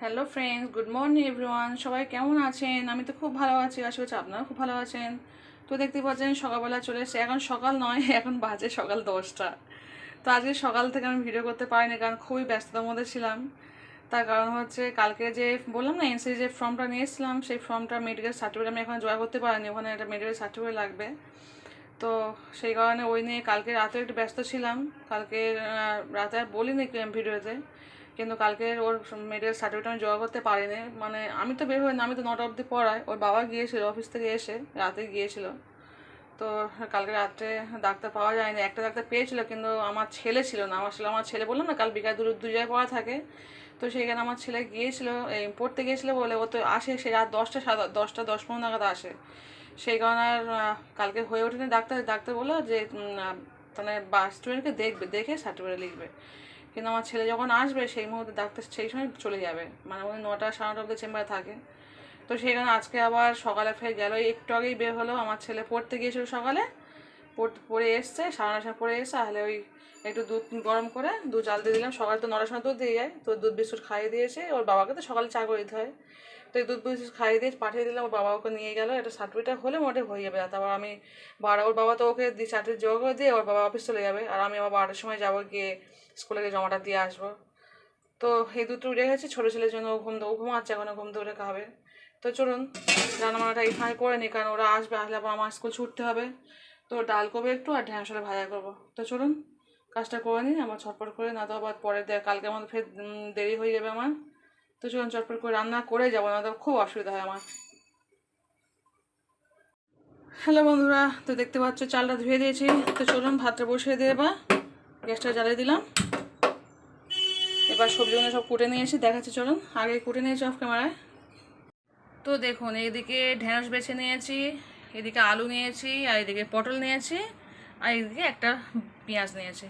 Hello friends good morning everyone সবাই কেমন আছেন? আমি তো খুব ভালো আছি। আশা করছি আপনারাও খুব ভালো আছেন। তো দেখতে পাচ্ছেন, সকালবেলা চলে এসেছে। এখন সকাল নয়, এখন বাজে সকাল দশটা। তো আজকে সকাল থেকে আমি ভিডিও করতে পারিনি, কারণ খুবই ব্যস্ততার মধ্যে ছিলাম। তার কারণ হচ্ছে, কালকে যে বললাম না এনসি যে ফর্মটা নিয়ে এসেছিলাম, সেই ফর্মটা মেডিকেল সার্টিফিকেট আমি এখন জোগাড় করতে পারিনি। ওখানে একটা মেডিকেল সার্টিফিকেট লাগবে। তো সেই কারণে ওই নিয়ে কালকে রাতে একটু ব্যস্ত ছিলাম। কালকে রাতে আর বলিনি ভিডিওতে। কিন্তু কালকে ওর মেডিকেল সার্টিফিকেট আমি জোগাড় করতে পারিনি। মানে আমি তো বের হই না আমি তো নটা অবধি পড়াই ওর বাবা গিয়েছিল অফিস থেকে এসে রাতে গিয়েছিল। তো কালকে রাত্রে ডাক্তার পাওয়া যায়নি। একটা ডাক্তার পেয়েছিল, কিন্তু আমার ছেলে ছিল না। আমার ছেলে আমার ছেলে বললাম না, কাল বিকাল দু দু জায়গায় পড়া থাকে। তো সেইখানে আমার ছেলে গিয়েছিল, এই পড়তে গিয়েছিল বলে ও তো আসে, সে রাত দশটা, সাত, দশটা, দশ পনেরো নাগাদ আসে। সেই কারণে আর কালকে হয়ে ওঠেনি ডাক্তার। ডাক্তার বলল যে মানে বা স্টুডেন্টকে দেখবে, দেখে সার্টিফিকেট লিখবে। কিন্তু আমার ছেলে যখন আসবে, সেই মুহূর্তে ডাক্তার সেই সময় চলে যাবে। মানে উনি নটা সাড়ে নটা অব্দি চেম্বারে থাকে। তো সেখানে আজকে আবার সকালে ফের গেল। একটু আগেই বের হলো। আমার ছেলে পড়তে গিয়েছিল সকালে। পড়তে, পড়ে এসছে, সাড়ে নটার পড়ে এসে তাহলে ওই একটু দুধ গরম করে দুধ জাল দিয়ে দিলাম। সকালে তো নটার সময় দুধ দিয়ে যায়। তো দুধ, বিস্কুট খাইয়ে দিয়েছে। ওর বাবাকে তো সকালে চা করে দিতে হয়। তো দুধ বিস্কুট খাইয়ে দিয়ে পাঠিয়ে দিলাম, ওর বাবা ওকে নিয়ে গেল একটা সার্টিফিকেট হলে মোটে হয়ে যাবে। তারপর আমি বারো, ওর বাবা তো ওকে দিয়ে সার্টিফিকেট জোগাড় করে দিয়ে ওর বাবা অফিস চলে যাবে। আর আমি আবার বারোটার সময় যাব গিয়ে স্কুলে গিয়ে জমাটা দিয়ে আসব। তো এই দুধটা উঠে গেছে, ছোটো ছেলের জন্য ও ঘুম ও ঘুমাচ্ছে এখন ঘুম উঠে খাবে। তো চলুন, রান্নাবান্নাটা এখানে করে নিই, কারণ ওরা আসবে, আসলে আবার আমার স্কুল ছুটতে হবে। তো ডাল করব একটু আর ঢ্যাঁড়স আলু ভাজা করব। তো চলুন, কাজটা করে নিই, আমার ছটপট করে, না তো আবার পরে কালকে আমাদের ফের দেরি হয়ে যাবে আমার। তো চলুন চটপট করে রান্না করে যাব না তো খুব অসুবিধা হয় আমার। হ্যালো বন্ধুরা, তো দেখতে পাচ্ছ চালটা ধুয়ে দিয়েছি। তো চলুন ভাতটা বসিয়ে দিয়ে এবার গ্যাসটা জ্বালিয়ে দিলাম। এবার সবজিগুলো সব কুটে নিয়েছি দেখাচ্ছি, চলুন। আগে কুটে নিয়েছি অফ ক্যামেরায় তো দেখুন, এইদিকে ঢেঁড়স বেছে নিয়েছি, এদিকে আলু নিয়েছি, আর এদিকে পটল নিয়েছি, আর এদিকে একটা পেঁয়াজ নিয়েছি।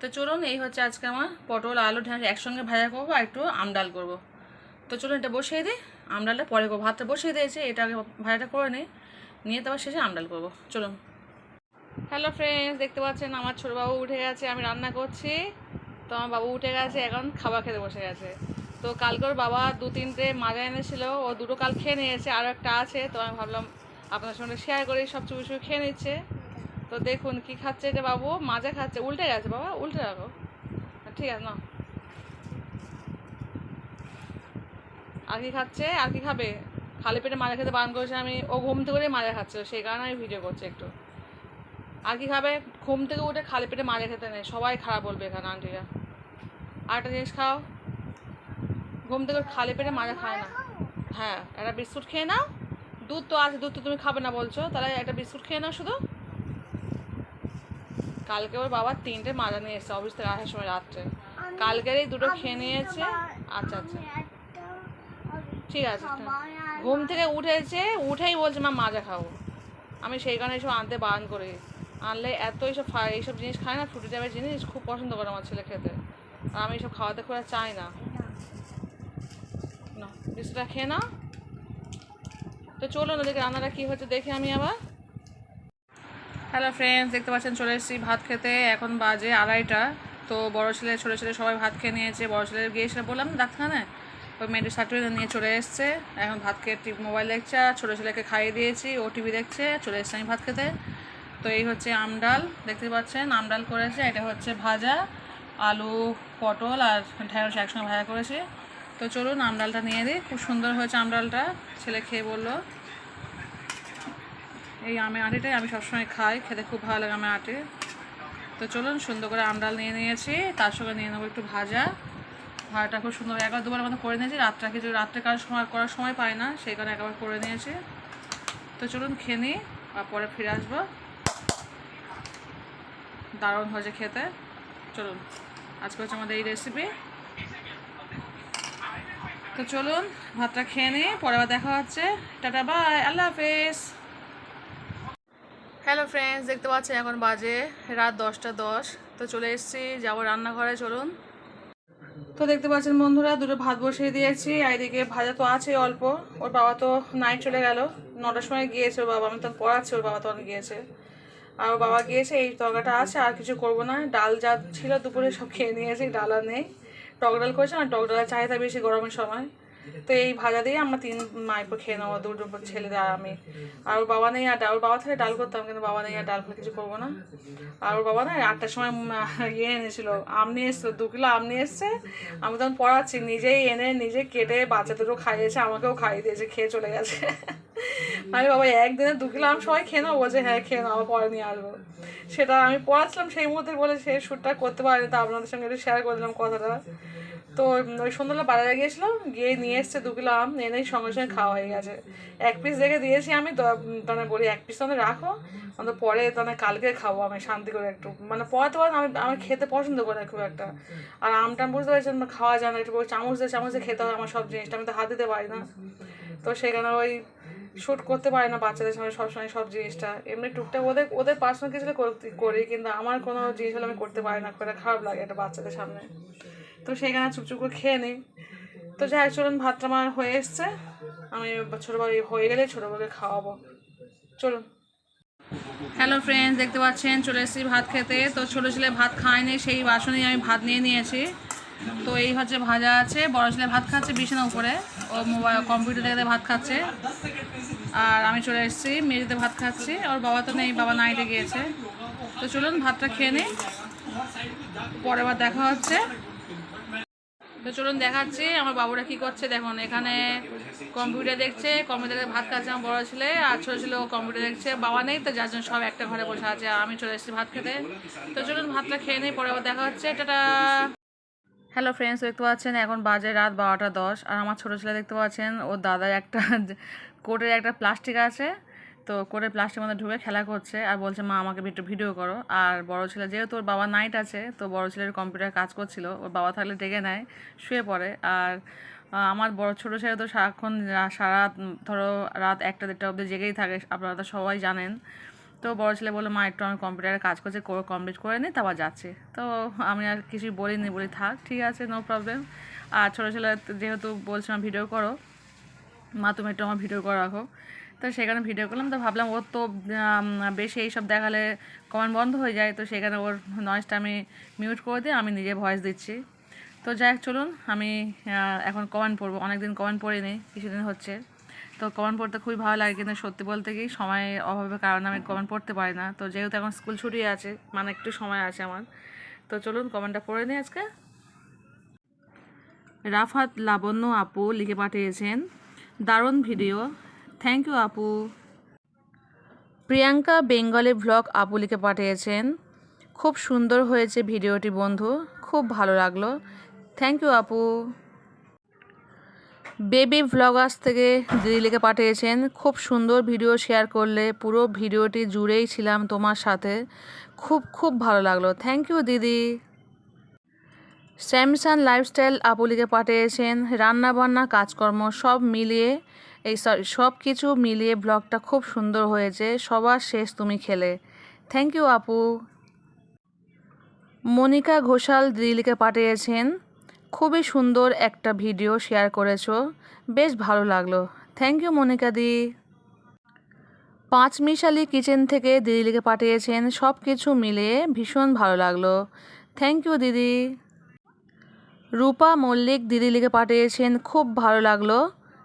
তো চলুন, এই হচ্ছে আজকে আমার পটল, আলু, ঢেঁড়স একসঙ্গে ভাজা করব, আর একটু আমডাল করব। তো চলুন এটা বসিয়ে দিই। আমডালটা পরে করব। ভাতটা বসিয়ে দিয়েছে, এটা আগে ভাজাটা করে নিই। নিয়ে তারপর শেষে আমডাল করব। চলুন। হ্যালো ফ্রেন্ডস দেখতে পাচ্ছেন আমার ছোটো বাবু উঠে গেছে, আমি রান্না করছি। তো আমার বাবু উঠে গেছে, এখন খাবার খেতে বসে গেছে। তো কালকে ওর বাবা দু তিনটে মাজা এনেছিল, ও দুটো কাল খেয়ে নিয়েছে, আর একটা আছে। তো আমি ভাবলাম আপনার সঙ্গে শেয়ার করি, সব চুপি চুপি খেয়ে নিচ্ছে। তো দেখুন কি খাচ্ছে এটা বাবু, মাজা খাচ্ছে, উল্টে গেছে বাবা, উল্টে রাখো। ঠিক আছে না আর কি খাচ্ছে আর কি খাবে? খালি পেটে মাজা খেতে বারণ করেছে আমি ও ঘুম থেকে উঠে মাজা খাচ্ছিল সেই কারণে আমি ভিডিও করছি একটু। আর কি খাবে? ঘুম থেকে উঠে খালি পেটে মাজা খেতে নেই সবাই খারাপ বলবে এখানে আন্টিরা। আর একটা জিনিস খাও ঘুম থেকে খালি পেটে মাজা খায় না। হ্যাঁ একটা বিস্কুট খেয়ে নাও দুধ তো আছে দুধ তো তুমি খাবে না বলছো তাহলে একটা বিস্কুট খেয়ে নাও শুধু। কালকে ওর বাবা তিনটে মাজা নিয়ে এসছে অফিস থেকে আসার সময় রাত্রে। কালকের এই দুটো খেয়ে নিয়েছে আচ্ছা আচ্ছা। ঠিক আছে ঘুম থেকে উঠেছে, উঠেই বলছে, মা, মাজা খাব। আমি সেই কারণে এসব আনতে বারণ করি। আনলে এত এইসব এইসব জিনিস খায় না ফ্রুটি টাইপের জিনিস খুব পছন্দ করে আমার ছেলে খেতে। আর আমি এইসব খাওয়াতে একটা চাই না। না, বিস্কুটটা খেয়ে না তো চলুন ওদিকে রান্নাটা কী হচ্ছে দেখি আমি আবার। হ্যালো ফ্রেন্ডস দেখতে পাচ্ছেন চলে এসেছি ভাত খেতে। এখন বাজে আড়াইটা। তো বড়ো ছেলে, ছোটো ছেলে সবাই ভাত খেয়ে নিয়েছে। বড় ছেলে গিয়েছিল বললাম না ডাক্তারখানে ওই মেডিকেল সার্টিফিকেট নিয়ে চলে এসছে। এখন ভাত খেয়ে টিভি মোবাইল দেখছে, আর ছোটো ছেলেকে খাইয়ে দিয়েছি, ও টিভি দেখছে, চলে এসছে আমি ভাত খেতে। তো এই হচ্ছে আমডাল দেখতে পাচ্ছেন? আমডাল করেছে, এটা হচ্ছে ভাজা, আলু, পটল আর ঢেঁড়স একসঙ্গে ভাজা করেছি। তো চলুন আমডালটা নিয়ে দিই খুব সুন্দর হয়েছে আমডালটা ছেলে খেয়ে বলল। এই আমের আটিটাই আমি সবসময় খাই, খেতে খুব ভালো লাগে আমের আটি। তো চলুন সুন্দর করে আমডাল নিয়ে নিয়েছি, তার সঙ্গে নিয়ে নেব একটু ভাজা। ভাজাটা খুব সুন্দর একবার দুবার মতো করে নিয়েছি। রাত্রে কিছু রাত্রে কাজ সময় করার সময় পাই না, সেই কারণে একবার করে নিয়েছি। তো চলুন খেয়ে নিই, আর পরে ফিরে আসব। দারুণ হয়েছে খেতে। চলুন, আজকে হচ্ছে আমাদের এই রেসিপি তো চলুন, ভাতটা খেয়ে নিই, পরে আবার দেখা হচ্ছে। টাটা বাই আল্লাহ হাফেজ। হ্যালো ফ্রেন্ডস দেখতে পাচ্ছেন এখন বাজে রাত দশটা দশ। তো চলে এসেছি, যাব রান্নাঘরে, চলুন। তো দেখতে পাচ্ছেন বন্ধুরা, দুটো ভাত বসিয়ে দিয়েছি। আর এদিকে ভাজা তো আছে অল্প। ওর বাবা তো নাইট চলে গেল। নটার সময় গিয়েছে ওর বাবা, আমি তো পড়াচ্ছি, ওর বাবা তখন গিয়েছে। আর ওর বাবা গিয়েছে, এই তরকাটা আছে, আর কিছু করব না। ডাল যা ছিল দুপুরে সব খেয়ে নিয়েছে, ডাল আর নেই। টক ডাল করেছে না টক ডালের চাহিদা বেশি গরমের সময়। তো এই ভাজা দিয়ে আমরা তিন মাইপো খেয়ে নেব, দুটো ছেলেরা আমি। আর ওর বাবা নেই, আর ওর বাবা থেকে ডাল করতাম কিন্তু বাবা নেই, আর ডাল করে কিছু করব না। আর ওর বাবা না আটটার সময় ইয়ে এনেছিল, আম নিয়ে এসছো দু কিলো আম নিয়ে এসছে। আমি তখন পড়াচ্ছি, নিজেই এনে নিজে কেটে বাচ্চাদেরও খাইয়েছে, আমাকেও খাইয়ে দিয়েছে, খেয়ে চলে গেছে। আমি বাবা একদিনে দু কিলো আম সবাই খেয়ে নেব, বলছে হ্যাঁ খেয়ে আবার পরে নিয়ে আসব। সেটা আমি পড়াচ্ছিলাম সেই মুহূর্তে বলে সেই শ্যুটটা করতে পারিনি, তা আপনাদের সঙ্গে একটু শেয়ার করে দিলাম কথাটা। তো ওই সন্ধ্যাবেলা বাজারে গিয়েছিলাম, গিয়ে নিয়ে এসছে দু কিলো আম এনেই সঙ্গে সঙ্গে খাওয়া হয়ে গেছে। এক পিস রেখে দিয়েছি আমি তখন বলি এক পিস তাহলে রাখো অন্তত পরে তাহলে কালকে খাব আমি, শান্তি করে একটু। মানে পরে তো আমি আমার খেতে পছন্দ করি খুব একটা। আর আমটা বুঝতে পারছেন না খাওয়া যায় না, একটু চামচ দিয়ে চামচ দিয়ে খেতে হয় আমার সব জিনিসটা, আমি তো হাত দিতে পারি না। তো সেখানে ওই শ্যুট করতে পারি না বাচ্চাদের সঙ্গে, সবসময় সব জিনিসটা। এমনি টুকটাক ওদের ওদের পার্সোনাল কিছু করি, কিন্তু আমার কোনো জিনিস হলে আমি করতে পারি না। করে খারাপ লাগে একটা বাচ্চাদের সামনে। তো সেখানে চুপচুপ করে খেয়ে নিই। তো যাই চলুন, ভাতটা আমার হয়ে এসছে। আমি ছোটো ভাই হয়ে গেলে ছোটো ভাইকে খাওয়াবো। চলুন। হ্যালো ফ্রেন্ডস দেখতে পাচ্ছেন, চলে এসেছি ভাত খেতে। তো ছোটো ছেলে ভাত খায়নি, সেই বাসনেই আমি ভাত নিয়ে নিয়েছি। তো এই হচ্ছে ভাজা আছে, বড় ছেলে ভাত খাচ্ছে, বিছানা উপরে। ও মোবাইল কম্পিউটার দেখে ভাত খাচ্ছে। আর আমি চলে এসেছি মেঝেতে ভাত খাচ্ছি। ওর বাবা তো নেই, বাবা নাইটে গিয়েছে। তো চলুন, ভাতটা খেয়ে নিই। পরে আবার দেখা হচ্ছে। তো চলুন, দেখাচ্ছি আমার বাবুরা কি করছে। দেখুন, এখানে কম্পিউটার দেখছে, কম্পিউটারে ভাত খাচ্ছে আমার বড় ছেলে। আর ছোটো ছেলে কম্পিউটার দেখছে। বাবা নেই, তো যার জন্য সব একটা ঘরে বসে আছে। আমি চলে এসেছি ভাত খেতে। তো চলুন, ভাতটা খেয়ে নিই পরে আবার দেখা হচ্ছে। টাটা! হ্যালো ফ্রেন্ডস দেখতে পাচ্ছেন এখন বাজে রাত বারোটা দশ, আর আমার ছোটো ছেলে দেখতে পাচ্ছেন, ওর দাদার একটা কোটের একটা প্লাস্টিক আছে, তো কোটের প্লাস্টিকের মধ্যে ঢুকে খেলা করছে, আর বলছে, মা, আমাকে একটু ভিডিও করো। আর বড় ছেলে, যেহেতু ওর বাবা নাইট আছে, তো বড় ছেলের কম্পিউটার কাজ করছিল, ওর বাবা থাকলে ডেকে নেয়, শুয়ে পড়ে। আর আমার বড় ছোটো ছেলে তো সারাক্ষণ, সারা ধরো রাত একটা দেড়টা অবধি জেগেই থাকে, আপনারা তো সবাই জানেন। তো বড় ছেলে বলল, মা, একটু আমি কম্পিউটারে কাজ করছে কমপ্লিট করে নিই তারপর যাচ্ছে। তো আমি আর কিছুই বলিনি, বলি, থাক, ঠিক আছে নো প্রবলেম আর ছোটো ছেলে যেহেতু বলছিলাম ভিডিও করো। মা, তুমি একটু আমার ভিডিও করে রাখো। তো সেখানে ভিডিও করলাম, তো ভাবলাম, ওর তো বেশি এইসব দেখালে কমেন্ট বন্ধ হয়ে যায়। তো সেখানে ওর নয়েসটা আমি মিউট করে দিয়ে আমি নিজে ভয়েস দিচ্ছি। তো যাই চলুন, আমি এখন কমেন্ট পড়ব। অনেকদিন কমেন্ট পড়িনি, কিছুদিন হচ্ছে। তো কমেন্ট পড়তে খুবই ভালো লাগে, কিন্তু সত্যি বলতে কি সময় অভাবের কারণে আমি কমেন্ট পড়তে পারি না। তো যেহেতু এখন স্কুল ছুটি আছে মানে একটু সময় আছে আমার। তো চলুন কমেন্টটা পড়ে নিই আজকে। রাফাত লাবণ্য আপু লিখে পাঠিয়েছেন, দারুণ ভিডিও থ্যাংক ইউ আপু। প্রিয়াঙ্কা বেঙ্গলি ভ্লগ আপু লিখে পাঠিয়েছেন, খুব সুন্দর হয়েছে ভিডিওটি বন্ধু, খুব ভালো লাগল। থ্যাংক ইউ আপু। বেবি ভ্লগার্স থেকে দিদি লিখে পাঠিয়েছেন। খুব সুন্দর ভিডিও শেয়ার করলে পুরো ভিডিওটি জুড়েই ছিলাম তোমার সাথে। খুব খুব ভালো লাগল। থ্যাংক ইউ দিদি। স্যামসাং লাইফস্টাইল আপুলিকে পাঠিয়েছেন। রান্নাবান্না, কাজকর্ম সব মিলিয়ে, এই সরি সব কিছু মিলিয়ে ব্লগটা খুব সুন্দর হয়েছে। সবার শেষ তুমি খেলে। থ্যাংক ইউ আপু। মনিকা ঘোষাল দিদিলিকে পাঠিয়েছেন। খুবই সুন্দর একটা ভিডিও শেয়ার করেছ। বেশ ভালো লাগল। থ্যাংক ইউ মনিকা দি। পাঁচমিশালি কিচেন থেকে দিদিলিকে পাঠিয়েছেন সব কিছু মিলিয়ে ভীষণ ভালো লাগল। থ্যাংক ইউ দিদি। রূপা মল্লিক দিদি লিখে পাঠিয়েছেন, খুব ভালো লাগল।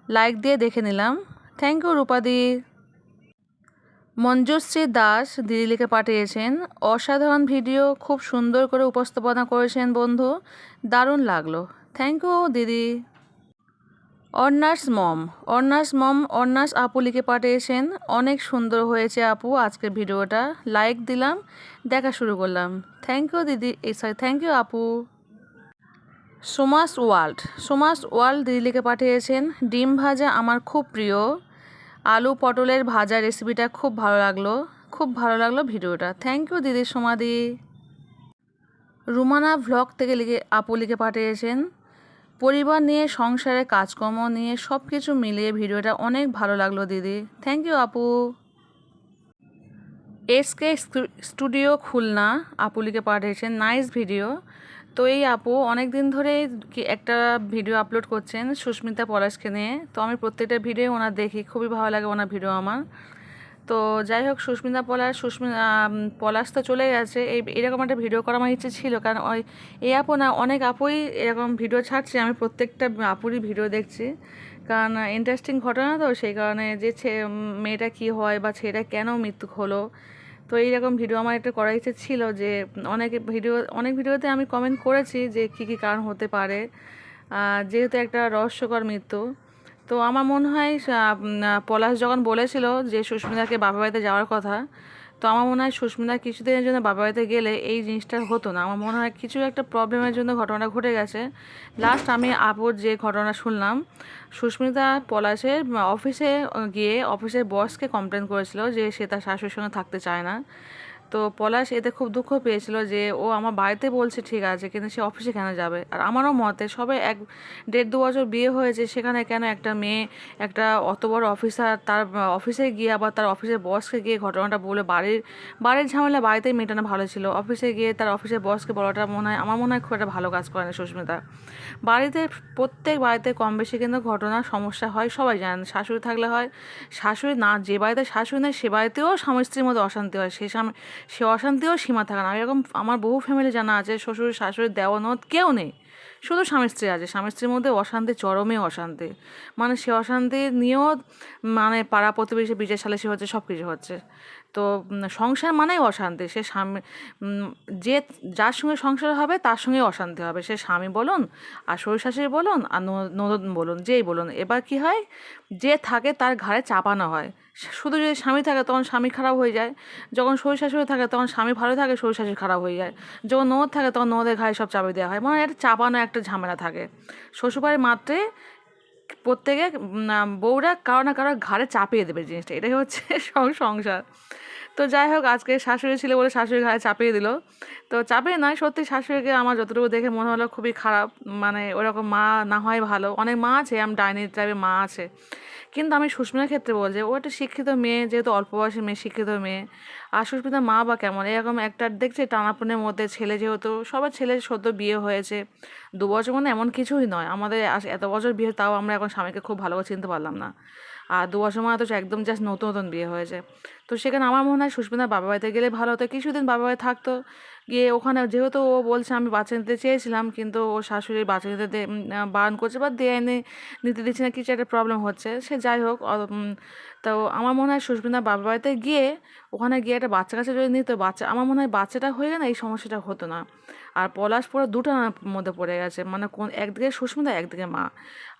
লাইক দিয়ে দেখে নিলাম। থ্যাংক ইউ রূপাদি মঞ্জুশ্রী দাস দিদি লিখে পাঠিয়েছেন। অসাধারণ ভিডিও, খুব সুন্দর করে উপস্থাপনা করেছেন বন্ধু। দারুণ লাগল। থ্যাংক ইউ দিদি। অর্নাস মম। অর্নাস মম অর্নাস আপু লিখে পাঠিয়েছেন। অনেক সুন্দর হয়েছে আপু, আজকের ভিডিওটা। লাইক দিলাম, দেখা শুরু করলাম। থ্যাংক ইউ দিদি। সরি থ্যাংক ইউ আপু। সোমাস ওয়ার্ল্ড। সোমাস ওয়ার্ল্ড দিদি লিখে পাঠিয়েছেন। ডিম ভাজা আমার খুব প্রিয়। আলু পটলের ভাজা রেসিপিটা খুব ভালো লাগল। খুব ভালো লাগল ভিডিওটা। থ্যাংক ইউ দিদি সোমাদি। রুমানা ভ্লগ থেকে লিখে আপু লিখে পাঠিয়েছেন, পরিবার নিয়ে, সংসারে কাজকর্ম নিয়ে সব কিছু মিলিয়ে ভিডিওটা অনেক ভালো লাগল দিদি। থ্যাংক ইউ আপু। এসকে স্টুডিও খুলনা, আপু লিখে পাঠিয়েছেন। নাইস ভিডিও তো এই আপু অনেক দিন ধরে একটা ভিডিও আপলোড করছেন সুস্মিতা পলাশকে নিয়ে। তো আমি প্রত্যেকটা ভিডিও ওনার দেখি, খুবই ভালো লাগে ওনার ভিডিও আমার। তো যাই হোক, সুস্মিতা পলাশ সুস্মিতা পলাশ তো চলে গেছে এই, এরকম একটা ভিডিও করা আমার ইচ্ছে ছিল, কারণ ওই, এই আপু না, অনেক আপুই এরকম ভিডিও ছাড়ছে, আমি প্রত্যেকটা আপুরই ভিডিও দেখছি। কারণ ইন্টারেস্টিং ঘটনা তো, সেই কারণে যে মেয়েটা কী হয় বা ছেলেটা কেন মৃত্যু হলো তো এইরকম ভিডিও আমার একটা করার ইচ্ছে ছিল যে, অনেক ভিডিও অনেক ভিডিওতে আমি কমেন্ট করেছি যে কী কী কারণ হতে পারে। যেহেতু একটা রহস্যকর মৃত্যু, তো আমার মনে হয় পলাশ যখন বলেছিল যে সুস্মিতাকে বাবা বাড়িতে যাওয়ার কথা তো আমার মনে হয় সুস্মিতা কিছুদিনের জন্য বাবা বাড়িতে গেলে এই জিনিসটা হতো না। আমার মনে হয় কিছু একটা প্রবলেমের জন্য ঘটনা ঘটে গেছে। লাস্ট আমি আপুর যে ঘটনা শুনলাম, সুস্মিতা পলাশের অফিসে গিয়ে অফিসের বসকে কমপ্লেন করেছিল যে সে তার শাশুড়ির সঙ্গে থাকতে চায় না। তো পলাশ এতে খুব দুঃখ পেয়েছিল যে ও আমার বাড়িতে বলছে ঠিক আছে, কিন্তু সে অফিসে কেন যাবে? আর আমারও মতে সবে এক, দেড় দু বছর বিয়ে হয়েছে, সেখানে কেন একটা মেয়ে, একটা অত বড় অফিসার তার, অফিসে গিয়ে আবার তার অফিসের বসকে গিয়ে ঘটনাটা বলে বাড়ির বাড়ির ঝামেলা বাড়িতেই মেটানো ভালো ছিল। অফিসে গিয়ে তার অফিসের বসকে বলাটা মনে হয়, আমার মনে হয় খুব একটা ভালো কাজ করে না সুস্মিতা। বাড়িতে প্রত্যেক বাড়িতে কম বেশি কিন্তু ঘটনা সমস্যা হয়, সবাই জানেন শাশুড়ি থাকলে হয়, শাশুড়ি না, যে বাড়িতে শাশুড়ি নেই, সে বাড়িতেও স্বামী স্ত্রীর মধ্যে অশান্তি হয়। সে স্বামী সে অশান্তিও সীমা থাকে না। এরকম আমার বহু ফ্যামিলি জানা আছে, শ্বশুর, শাশুড়ি দেওয়া নদ কেউ নেই। শুধু স্বামী স্ত্রী আছে। স্বামী স্ত্রীর মধ্যে অশান্তি চরমে অশান্তি। মানে সে অশান্তি নিয়েও মানে পাড়া প্রতিবেশী বিজয় সে হচ্ছে সব কিছু হচ্ছে। তো সংসার মানেই অশান্তি। সে স্বামী যে যার সঙ্গে সংসার হবে তার সঙ্গে অশান্তি হবে। সে স্বামী বলুন, আর শ্বশুর শাশুড়ি বলুন, আর ন- ননদ বলুন, যেই বলুন। এবার কি হয়? যে থাকে তার ঘাড়ে চাপানো হয়। শুধু যদি স্বামী থাকে তখন স্বামী খারাপ হয়ে যায়। যখন শ্বশুর শাশুড়ি থাকে তখন স্বামী ভালো থাকে শ্বশুর শাশুড়ি খারাপ হয়ে যায়। যখন ননদ থাকে তখন ননদের ঘাড়ে সব চাপিয়ে দেওয়া হয়। মানে একটা চাপানো একটা ঝামেলা থাকে। শ্বশুরবাড়ির মাত্রে প্রত্যেকে বউরা কারও না কারও ঘাড়ে চাপিয়ে দেবে জিনিসটা। এটাই হচ্ছে সংসার। তো যাই হোক, আজকে শাশুড়ি ছিল বলে শাশুড়ি ঘাড়ে চাপিয়ে দিল। তো চাপিয়ে নয়, সত্যি শাশুড়িকে আমার যতটুকু দেখে মনে হলো খুবই খারাপ। মানে ওরকম মা না হয় ভালো। অনেক মা আছে, আমি ডাইনি টাইপের মা আছে। কিন্তু আমি সুস্মিতার ক্ষেত্রে বলছি ও একটা শিক্ষিত মেয়ে, যেহেতু অল্প বয়সী মেয়ে, শিক্ষিত মেয়ে। আর সুস্মিতার মা বা কেমন? এরকম একটা দেখছে টানাপনের মধ্যে ছেলে যেহেতু সবার ছেলে সদ্য বিয়ে হয়েছে, দু বছর মানে এমন কিছুই নয়। আমাদের এত বছর বিয়ে তাও আমরা এখন স্বামীকে খুব ভালো করে চিনতে পারলাম না। আর দু বছর মানে তো একদম জাস্ট নতুন নতুন বিয়ে হয়েছে। তো সেখানে আমার মনে হয় সুস্মিতার বাবা বাড়িতে গেলে ভালো হতো। কিছুদিন বাবা বাড়ি থাকতো, গিয়ে ওখানে যেহেতু ও বলছে আমি বাচ্চা নিতে চেয়েছিলাম, কিন্তু ও শাশুড়ি বাচ্চা নিতে বারণ করছে বা দেয়নি, নিতে দিচ্ছে না, কিছু একটা প্রবলেম হচ্ছে। সে যাই হোক তো আমার মনে হয় সুস্মিতার বাবা বাড়িতে গিয়ে, ওখানে গিয়ে একটা বাচ্চা কাছে যদি নিত, বাচ্চা, আমার মনে হয় বাচ্চাটা হয়ে গেলে এই সমস্যাটা হতো না। আর পলাশ পুরো দুটো মধ্যে পড়ে গেছে মানে কোন একদিকে সুস্মিতা, একদিকে মা।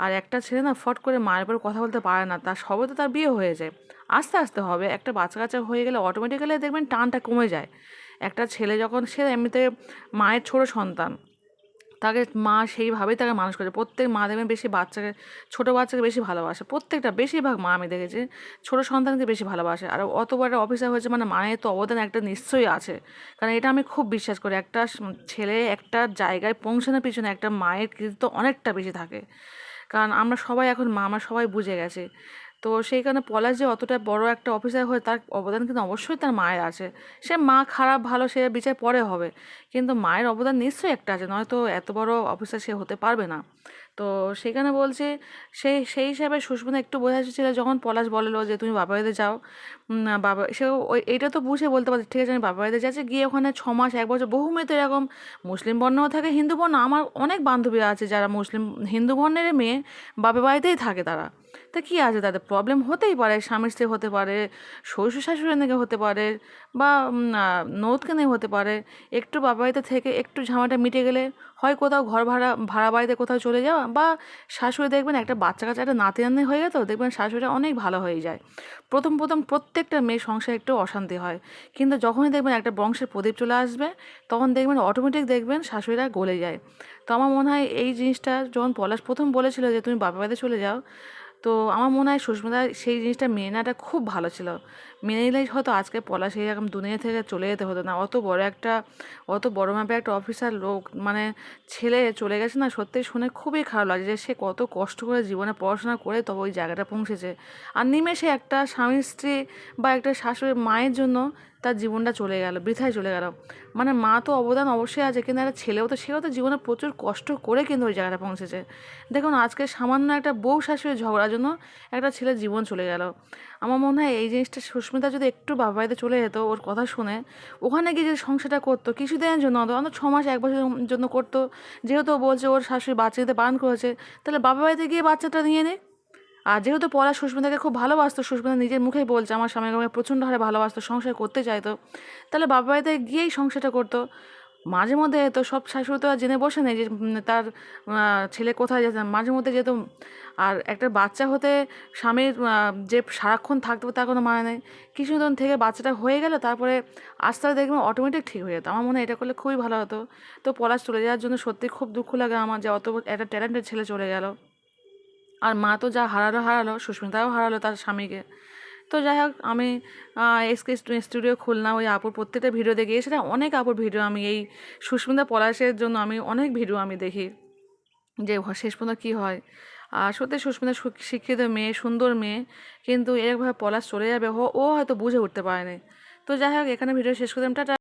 আর একটা ছেলে না ফট করে মায়ের উপর কথা বলতে পারে না, তার সবে তো তার বিয়ে হয়ে যায়। আস্তে আস্তে হবে। একটা বাচ্চা কাচ্চা হয়ে গেলে অটোমেটিক্যালি দেখবেন টানটা কমে যায়। একটা ছেলে যখন, সে এমনিতে মায়ের ছোট সন্তান, তাকে মা সেইভাবেই তাকে মানুষ করেছে প্রত্যেক মা দেখবেন বেশি বাচ্চাকে, ছোটো বাচ্চাকে বেশি ভালোবাসে। প্রত্যেকটা, বেশিরভাগ মা আমি দেখেছি ছোটো সন্তানকে বেশি ভালোবাসে। আর অত বড় অফিসার হয়েছে মানে মায়ের তো অবদান একটা নিশ্চয়ই আছে। কারণ এটা আমি খুব বিশ্বাস করি, একটা ছেলে একটা জায়গায় পৌঁছানোর পিছনে একটা মায়ের কৃতিত্ব অনেকটা বেশি থাকে। কারণ আমরা সবাই এখন মা, আমরা সবাই বুঝে গেছি। তো সেই কারণে পলাশ যে অতটা বড় একটা অফিসার হয়ে তার অবদান কিন্তু অবশ্যই তার মায়ের আছে। সে মা খারাপ, ভালো, সে বিচার পরে হবে। কিন্তু মায়ের অবদান নিশ্চয়ই একটা আছে, নয়তো এত বড় অফিসার সে হতে পারবে না। তো সেখানে বলছে সেই সেই হিসাবে সুস্মিতা একটু বোঝা ছিল যখন পলাশ বলল যে তুমি বাবা বাড়িতে যাও বাবা, সে ওই এইটা তো বুঝে বলতে পারছে, ঠিক আছে, আমি বাবা বাড়িতে যাচ্ছি। গিয়ে ওখানে ছ মাস, এক বছর, বহু মেয়ে তো এরকম মুসলিম বর্ণও থাকে, হিন্দু বর্ণ। আমার অনেক বান্ধবী আছে যারা মুসলিম, হিন্দু বর্ণের মেয়ে বাবা বাড়িতেই থাকে তারা। তা কী আছে তাদের? প্রবলেম হতেই পারে স্বামী স্ত্রী হতে পারে, শ্বশুর শাশুড়ি থেকে হতে পারে বা নদকে নিয়ে হতে পারে। একটু বাবা বাড়িতে থেকে একটু ঝামেলাটা মিটে গেলে হয় কোথাও ঘর ভাড়া ভাড়া বাড়িতে কোথাও চলে যাওয়া বা শাশুড়ি দেখবেন একটা বাচ্চা কাচ্চা একটা নাতি নাতনি হয়ে গেল দেখবেন শাশুড়িটা অনেক ভালো হয়ে যায়। প্রথম প্রথম প্রত্যেকটা মেয়ে সংসারে একটু অশান্তি হয়। কিন্তু যখনই দেখবেন একটা বংশের প্রদীপ চলে আসবে, তখন দেখবেন অটোমেটিক দেখবেন শাশুড়িরা গলে যায়। তো আমার মনে হয় এই জিনিসটা যখন পলাশ প্রথম বলেছিল যে, তুমি বাবা বাড়িতে চলে যাও। তো আমার মনে হয় সুস্মিতা সেই জিনিসটা নেওয়াটা খুব ভালো ছিল। মেনে নিলেই হয়তো আজকে পলাশ এরকম দুনিয়া থেকে চলে যেতে হতো না। অত বড় একটা, অত বড় মাপে একটা অফিসার লোক মানে ছেলে চলে গেছে না, সত্যি শুনে খুবই খারাপ লাগে যে সে কত কষ্ট করে জীবনে পড়াশোনা করে তবে ওই জায়গাটা পৌঁছেছে। আর নিমেষে একটা স্বামী স্ত্রী বা একটা শাশুড়ি মায়ের জন্য তার জীবনটা চলে গেল, বৃথায় চলে গেল। মানে মা তো অবদান অবশ্যই আছে, কিন্তু একটা ছেলেও তো, সেও তো জীবনে প্রচুর কষ্ট করে কিন্তু ওই জায়গাটা পৌঁছেছে। দেখুন, আজকে সামান্য একটা বউ শাশুড়ি ঝগড়ার জন্য একটা ছেলের জীবন চলে গেল। আমার মনে হয় এই জিনিসটা সুস্মিতা যদি একটু বাবা বাড়িতে চলে যেত, ওর কথা শুনে, ওখানে গিয়ে যে সংসারটা করতো, কিছুদিনের জন্য অন্তত ছ মাস এক বছরের জন্য করতো। যেহেতু বলছে ওর শাশুড়ি বাচ্চা দিতে বারণ করেছে, তাহলে বাবা বাড়িতে গিয়ে বাচ্চাটা নিয়ে নে। আর যেহেতু পলা সুস্মিতাকে খুব ভালোবাসতো, সুস্মিতা নিজের মুখেই বলছে, আমার স্বামীকে প্রচণ্ড হারে ভালোবাসতো, সংসার করতে চাইতো। তাহলে বাবা বাড়িতে গিয়েই সংসারটা করতো। মাঝে মধ্যে তো সব শাশুড়ি তো আর জেনে বসে নেই যে তার ছেলে কোথায় যাচ্ছে। মাঝে মধ্যে যেহেতু, আর একটা বাচ্চা হতে স্বামীর যে সারাক্ষণ থাকতে তার কোনো মানে নেই। কিছুদিন থেকে বাচ্চাটা হয়ে গেলে, তারপরে আস্তে আস্তে দেখবেন অটোমেটিক ঠিক হয়ে যেত। আমার মনে হয় এটা করলে খুবই ভালো হতো। তো পলাশ চলে যাওয়ার জন্য সত্যি খুব দুঃখ লাগে আমার যে অত একটা ট্যালেন্টেড ছেলে চলে গেল। আর মা তো যা হারালো হারালো, সুস্মিতাও হারালো তার স্বামীকে। তো যাই হোক, আমি এসকে স্টুডিও খুললাম, ওই আপুর প্রত্যেকটা ভিডিও দেখি। সেটা অনেক আপুর ভিডিও আমি, এই সুস্মিতা পলাশের জন্য আমি অনেক ভিডিও আমি দেখি। যে শেষ পর্যন্ত কী হয়। আর সত্যি সুস্মিতা শিক্ষিত মেয়ে, সুন্দর মেয়ে, কিন্তু এরকমভাবে পলাশ চলে যাবে, ও ও হয়তো বুঝে উঠতে পারেনি। তো যাই হোক, এখানে ভিডিও শেষ করলাম। টাটা।